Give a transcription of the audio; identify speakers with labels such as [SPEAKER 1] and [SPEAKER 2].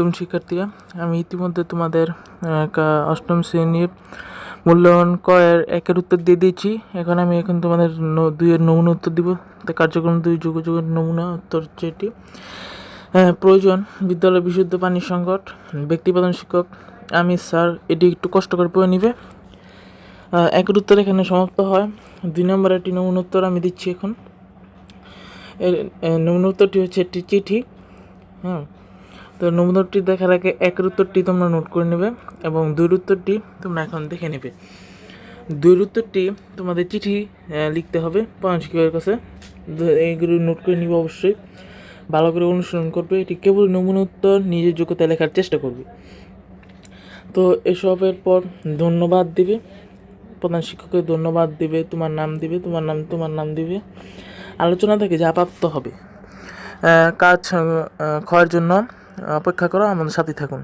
[SPEAKER 1] আলাইকুম, শিক্ষার্থীরা। আমি ইতিমধ্যে তোমাদের অষ্টম শ্রেণির মূল্যায়ন কয়ের একের উত্তর দিয়ে দিয়েছি। এখন আমি এখন তোমাদের দুইয়ের নমুনা উত্তর দিব। তো কার্যক্রম দুই যুগ যুগের নমুনা উত্তর যেটি প্রয়োজন। বিদ্যালয় বিশুদ্ধ পানির সংকট, ব্যক্তিপ্রধান শিক্ষক, আমি স্যার, এটি একটু কষ্ট করে পড়ে নিবে। একের উত্তর এখানে সমাপ্ত হয়। দুই নম্বর একটি নমুনা উত্তর আমি দিচ্ছি এখন। নমুনা উত্তরটি হচ্ছে একটি চিঠি। হ্যাঁ তো নমুনাটি দেখার আগে একের উত্তরটি তোমরা নোট করে নেবে এবং দুইয়ের উত্তরটি তোমরা এখন দেখে নেবে। দুইয়ের উত্তরটি তোমাদের চিঠি লিখতে হবে প্রধান শিক্ষকের কাছে এইগুলো নোট করে নিবে অবশ্যই। ভালো করে অনুসরণ করবে। এটি কেবল নমুনা উত্তর, নিজের যোগ্যতা লেখার চেষ্টা করবে। তো এসবের পর ধন্যবাদ দিবে। প্রধান শিক্ষককে ধন্যবাদ দিবে, তোমার নাম দিবে, তোমার নাম তোমার নাম দিবে। আলোচনা থেকে যা প্রাপ্ত হবে। কাজ ক্ষয়ের জন্য অপেক্ষা করো আমাদের সাথে থাকুন